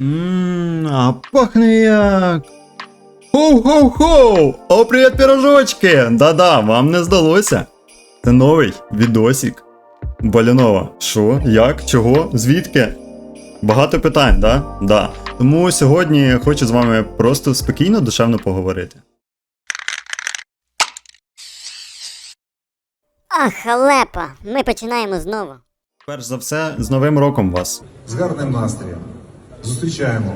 Ммм, а пахне як. Хоу-хоу-хоу! О, привіт, пірожочки! Да-да, вам не здалося. Це новий відосик. Балянова. Що? Як? Чого? Звідки? Багато питань, да? Да. Тому сьогодні хочу з вами просто спокійно, душевно поговорити. Ах, халепа, ми починаємо знову. Перш за все, з Новим роком вас. з гарним настроєм. Зустрічаємо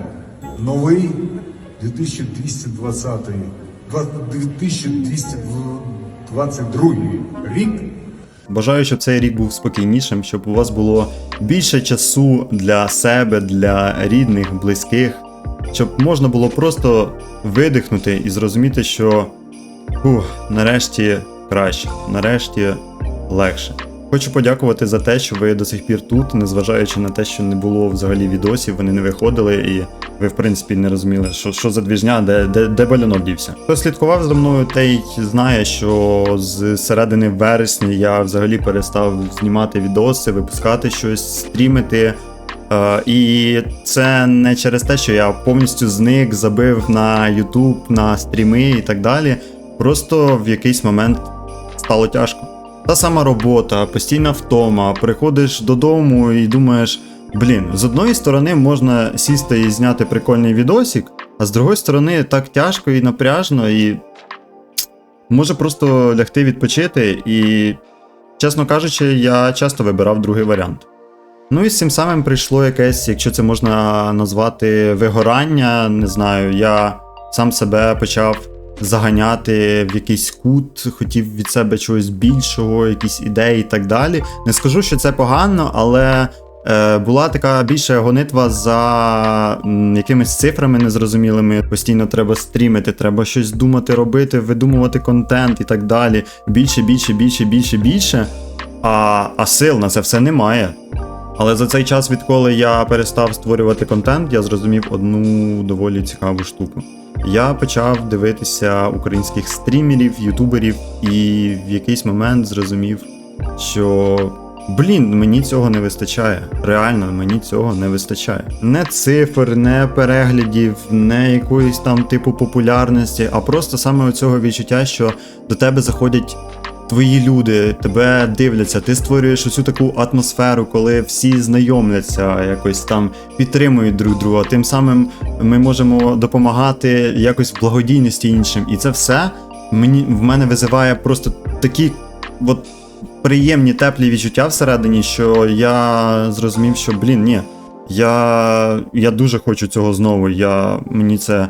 новий 2220 два- 2222 рік. Бажаю, щоб цей рік був спокійнішим, щоб у вас було більше часу для себе, для рідних, близьких, щоб можна було просто видихнути і зрозуміти, що ух, нарешті краще, нарешті легше. Хочу подякувати за те, що ви до сих пір тут, незважаючи на те, що не було взагалі відосів, вони не виходили, і ви, в принципі, не розуміли, що, що за двіжня, де, де, де балюнок дівся. Хто слідкував за мною, той знає, що з середини вересня я взагалі перестав знімати відоси, випускати щось, стрімити. Е, і це не через те, що я повністю зник, забив на YouTube, на стріми і так далі. Просто в якийсь момент стало тяжко. Та сама робота, постійна втома, приходиш додому і думаєш, блін, з одної сторони можна сісти і зняти прикольний відосик, а з другої сторони так тяжко і напряжно, і може просто лягти відпочити. І, чесно кажучи, я часто вибирав другий варіант. Ну і з цим самим прийшло якесь, якщо це можна назвати вигорання, не знаю, я сам себе почав заганяти в якийсь кут, хотів від себе чогось більшого, якісь ідеї і так далі. Не скажу, що це погано, але е, була така більша гонитва за м, якимись цифрами незрозумілими. Постійно треба стрімити, треба щось думати, робити, видумувати контент і так далі. Більше, більше, більше, більше, більше. А, а сил на це все немає. Але за цей час, відколи я перестав створювати контент, я зрозумів одну доволі цікаву штуку. Я почав дивитися українських стрімерів, ютуберів, і в якийсь момент зрозумів, що блін, мені цього не вистачає. Реально, мені цього не вистачає. Не цифр, не переглядів, не якоїсь там типу популярності, а просто саме цього відчуття, що до тебе заходять твої люди тебе дивляться, ти створюєш оцю таку атмосферу, коли всі знайомляться, якось там підтримують друг друга. Тим самим ми можемо допомагати якось в благодійності іншим. І це все мені в мене визиває просто такі от приємні теплі відчуття всередині, що я зрозумів, що блін, ні. Я, я дуже хочу цього знову. Я, мені це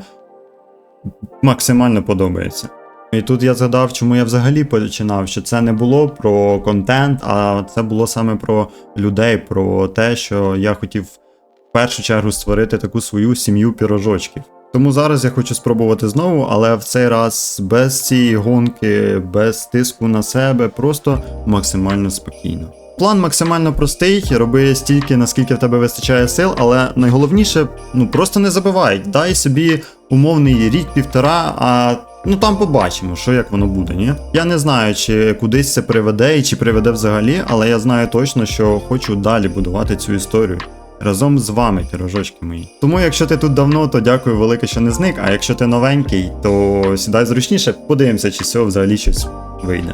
максимально подобається. І тут я згадав, чому я взагалі починав, що це не було про контент, а це було саме про людей, про те, що я хотів в першу чергу створити таку свою сім'ю пірожочків. Тому зараз я хочу спробувати знову, але в цей раз без цієї гонки, без тиску на себе, просто максимально спокійно. План максимально простий, роби стільки, наскільки в тебе вистачає сил, але найголовніше, ну просто не забивай, дай собі умовний рік-півтора, а ну там побачимо, що як воно буде, ні? Я не знаю, чи кудись це приведе і чи приведе взагалі, але я знаю точно, що хочу далі будувати цю історію. Разом з вами, пірожочки мої. Тому, якщо ти тут давно, то дякую велике, що не зник. А якщо ти новенький, то сідай зручніше, подивимося, чи з цього взагалі щось вийде.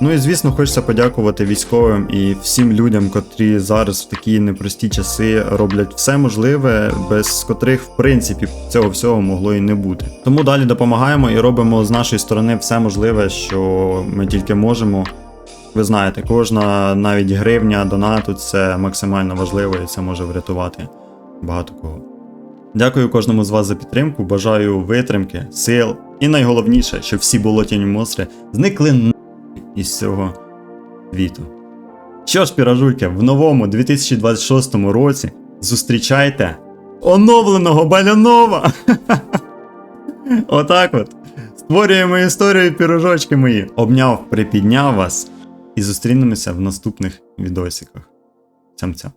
Ну і звісно, хочеться подякувати військовим і всім людям, котрі зараз в такі непрості часи роблять все можливе, без котрих, в принципі, цього всього могло і не бути. Тому далі допомагаємо і робимо з нашої сторони все можливе, що ми тільки можемо. Ви знаєте, кожна навіть гривня донату це максимально важливо і це може врятувати багато кого. Дякую кожному з вас за підтримку. Бажаю витримки, сил і найголовніше, щоб всі болотяні монстри зникли із цього світу. Що ж, піражульки, в новому 2026 році зустрічайте оновленого Балянова! Отак от. Створюємо історію пірожочки мої. Обняв, припідняв вас і зустрінемося в наступних відосиках. Цям-цям.